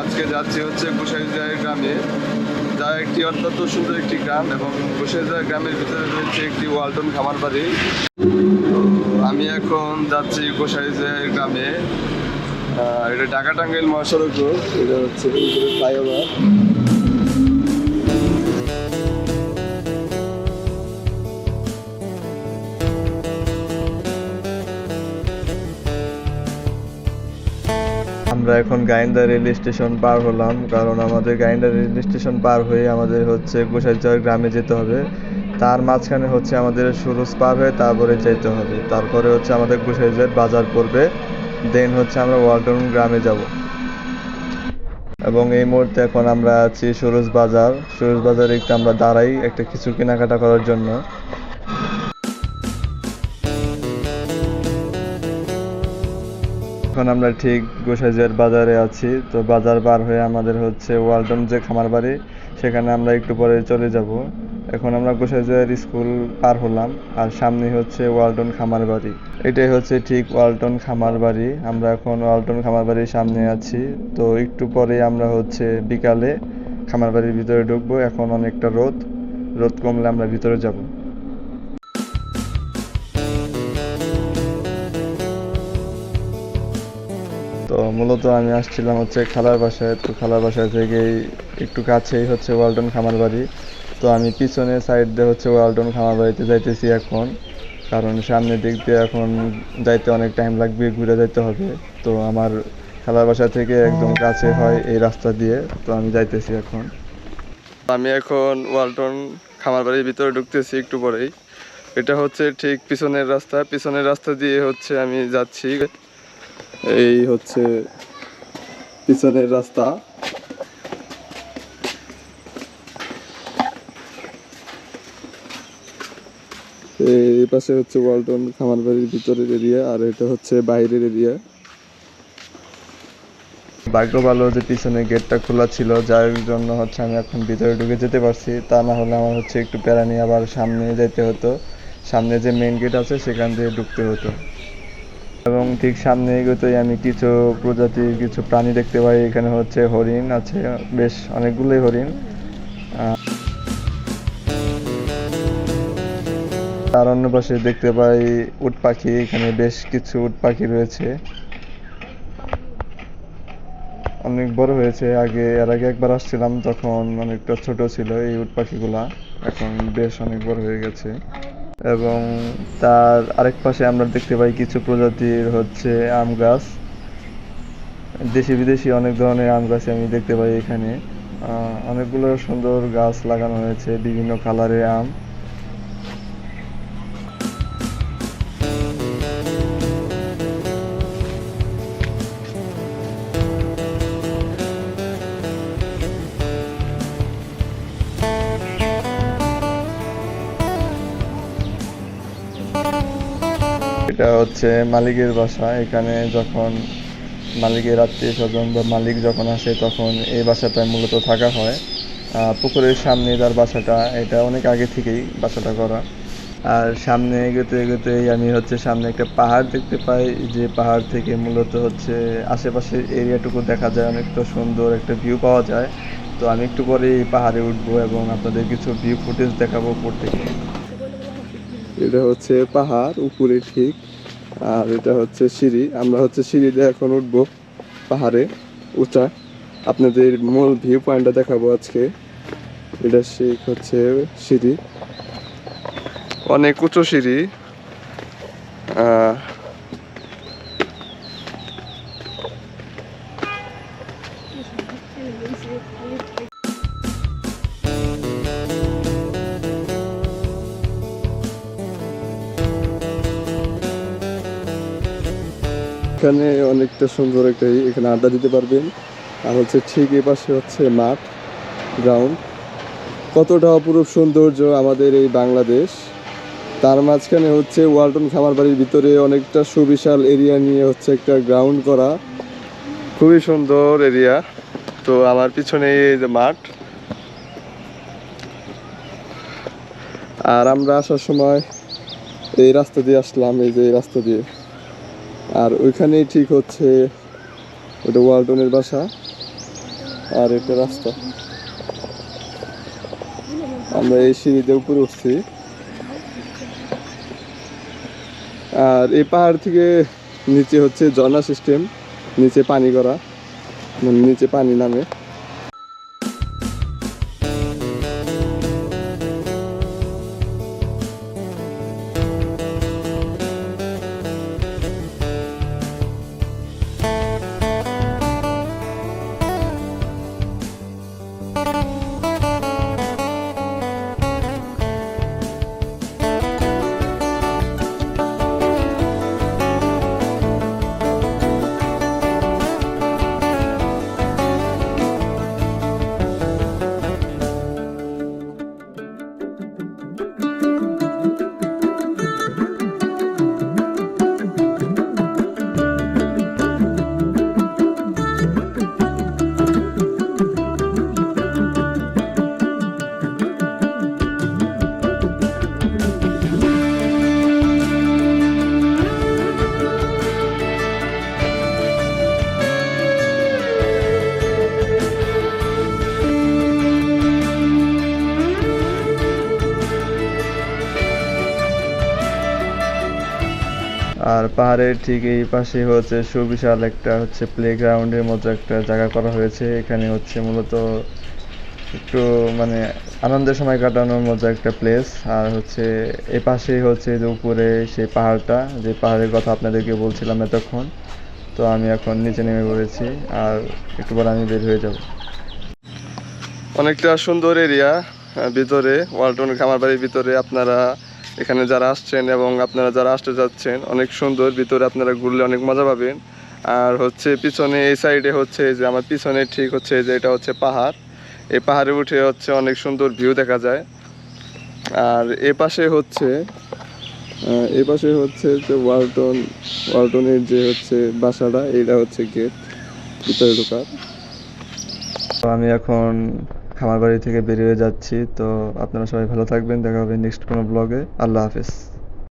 আজকে যাচ্ছি হচ্ছে কুশাইজায় গ্রামে। যা একটি অত্যন্ত সুন্দর একটি গ্রাম এবং গোসাইজার গ্রামের ভিতরে রয়েছে একটি ওয়ালটন খামার বাড়ি। আমি এখন যাচ্ছি কুশাইজায় গ্রামে। এটা ঢাকা টাঙ্গাইল মহাসড়ক রোড এটা হচ্ছে ফ্লাইওভার। আমরা এখন গাইন্দা রেল স্টেশন পার হলাম, কারণ আমাদের গাইন্দা রেল স্টেশন পার হয়ে আমাদের হচ্ছে গোসাইচর গ্রামে যেতে হবে। তার মাঝখানে হচ্ছে আমাদের সুরুজ পার হয়ে তারপরে যেতে হবে। তারপরে হচ্ছে আমাদের গোসাইচর বাজার পড়বে। দেন হচ্ছে আমরা ওয়ালটন গ্রামে যাব। এবং এই মুহূর্তে এখন আমরা আছি সুরজ বাজার। সুরুজ বাজারে একটু আমরা দাঁড়াই একটা কিছু কেনাকাটা করার জন্য। এখন আমরা ঠিক গোসাইজের বাজারে আছি। তো বাজার পার হয়ে আমাদের হচ্ছে ওয়ালটন যে খামার বাড়ি, সেখানে আমরা একটু পরে চলে যাব। এখন আমরা গোসাইজের স্কুল পার হলাম আর সামনে হচ্ছে ওয়ালটন খামার বাড়ি। এটাই হচ্ছে ঠিক ওয়ালটন খামার বাড়ি। আমরা এখন ওয়ালটন খামার বাড়ির সামনে আছি। তো একটু পরে আমরা হচ্ছে বিকালে খামার বাড়ির ভিতরে ঢুকবো। এখন অনেকটা রোদ রোদ কমলে আমরা ভিতরে যাব। মূলত আমি আসছিলাম হচ্ছে খালার বাসায়। তো খালার বাসায় থেকেই একটু কাছেই হচ্ছে ওয়ালটন খামার বাড়ি। তো আমি পিছনে সাইড দিয়ে হচ্ছে ওয়ালটন খামার বাড়িতে যাইতেছি এখন। কারণ সামনের দিক দিয়ে এখন যাইতে অনেক টাইম লাগবে ঘুরে যাইতে হবে। তো আমার খালার বাসা থেকে একদম কাছে হয় এই রাস্তা দিয়ে। তো আমি যাইতেছি এখন। আমি এখন ওয়ালটন খামার বাড়ির ভিতরে ঢুকতেছি একটু পরেই। এটা হচ্ছে ঠিক পিছনের রাস্তা। পিছনের রাস্তা দিয়ে হচ্ছে আমি যাচ্ছি। এই হচ্ছে পিছনের রাস্তা। এই পাশে হচ্ছে ওয়ালটন খামার বাড়ির ভিতরের এরিয়া আর এটা হচ্ছে বাইরের এরিয়া ভাগ্য ভালো যে পিছনে গেটটা খোলা ছিল, যার জন্য হচ্ছে আমি এখন ভিতরে ঢুকে যেতে পারছি। তা না হলে আমার হচ্ছে একটু প্যারা নিয়ে আবার সামনে যেতে হতো। সামনে যে মেন গেট আছে, সেখান দিয়ে ঢুকতে হতো। এবং ঠিক সামনে এগোতেই আমি কিছু প্রজাতির কিছু প্রাণী দেখতে পাই। এখানে হচ্ছে হরিণ, আছে বেশ অনেকগুলোই হরিণ। তার অন্য পাশে দেখতে পাই উট পাখি, এখানে বেশ কিছু উট পাখি রয়েছে। অনেক বড় হয়েছে। আগে, এর আগে একবার আসছিলাম, তখন অনেকটা ছোট ছিল এই উট পাখিগুলা। এখন বেশ অনেক বড় হয়ে গেছে। এবং তার আরেক পাশে আমরা দেখতে পাই কিছু প্রজাতির হচ্ছে আম গাছ। দেশি বিদেশি অনেক ধরনের আম গাছ আমি দেখতে পাই এখানে। অনেকগুলো সুন্দর গাছ লাগানো হয়েছে, বিভিন্ন কালারের আম। এটা হচ্ছে মালিকের বাসা। এখানে যখন মালিকের আত্মীয় স্বজন বা মালিক যখন আসে, তখন এই বাসাটায় মূলত থাকা হয়। পুকুরের সামনে তার বাসাটা, এটা অনেক আগে থেকেই বাসাটা করা। আর সামনে এগোতে এগোতেই আমি হচ্ছে সামনে একটা পাহাড় দেখতে পাই, যে পাহাড় থেকে মূলত হচ্ছে আশেপাশের এরিয়াটুকু দেখা যায়, অনেকটা সুন্দর একটা ভিউ পাওয়া যায়। তো আমি একটু পরে পাহাড়ে উঠবো এবং আপনাদের কিছু ভিউ ফুটেজ দেখাবো উপর থেকে। এটা হচ্ছে পাহাড়, উপরে ঠিক। আর এটা হচ্ছে সিঁড়ি। আমরা হচ্ছে সিঁড়ি দিয়ে এখন উঠবো পাহাড়ে, উঁচা। আপনাদের মূল ভিউ পয়েন্টটা দেখাবো আজকে। এটা সেই হচ্ছে সিঁড়ি। অনেক উঁচু সিঁড়ি। এখানে অনেকটা সুন্দর একটা এখানে আড্ডা দিতে পারবেন। আর হচ্ছে ঠিক এই পাশে হচ্ছে মাঠ গ্রাউন্ড কতটা অপরূপ সৌন্দর্য আমাদের এই বাংলাদেশ। তার মাঝখানে হচ্ছে ওয়ালটন খামার বাড়ির ভিতরে অনেকটা সুবিশাল এরিয়া নিয়ে হচ্ছে একটা গ্রাউন্ড করা। খুবই সুন্দর এরিয়া। তো আমার পিছনে এই যে মাঠ। আর আমরা আসার সময় এই রাস্তা দিয়ে আসলাম, এই যে এই রাস্তা দিয়ে। আর ওইখানেই ঠিক হচ্ছে ওটা ওয়ালটনের বাসা আর একটা রাস্তা। আমরা এই সিঁড়িতে উপরে উঠছি। আর এই পাহাড় থেকে নিচে হচ্ছে জনা সিস্টেম নিচে পানি করা মানে নিচে পানি নামে। আর পাহাড়ের ঠিক এই পাশে হচ্ছে সুবিশাল একটা হচ্ছে প্লেগ্রাউন্ডের মতো একটা জায়গা করা হয়েছে। এখানে হচ্ছে মূলত একটু মানে আনন্দের সময় কাটানোর মতো একটা প্লেস আর হচ্ছে এ পাশেই হচ্ছে যে উপরে সেই পাহাড়টা, যে পাহাড়ের কথা আপনাদেরকে বলছিলাম এতক্ষণ। তো আমি এখন নিচে নেমে পড়েছি আর একটু পর আমি বের হয়ে যাব। অনেকটা সুন্দর এরিয়া ভিতরে ওয়ালটন খামার বাড়ির ভিতরে আপনারা এখানে যারা আসছেন এবং আপনারা যারা আসতে যাচ্ছেন, অনেক সুন্দর, ভিতরে আপনারা ঘুরলে অনেক মজা পাবেন। আর হচ্ছে পিছনে, এই সাইডে হচ্ছে যে আমার পিছনে ঠিক হচ্ছে যে এটা হচ্ছে পাহাড়। এই পাহাড়ে উঠে হচ্ছে অনেক সুন্দর ভিউ দেখা যায়। আর এ পাশে হচ্ছে এ পাশে হচ্ছে যে ওয়ালটন, ওয়ালটনের যে হচ্ছে বাসাটা এটা হচ্ছে গেট ভিতরে ঢোকার। আমি এখন খামার বাড়ি থেকে বেরিয়ে যাচ্ছি, তো আপনারা সবাই ভালো থাকবেন, দেখা হবে নেক্সট কোনো ব্লগে আল্লাহ হাফেজ।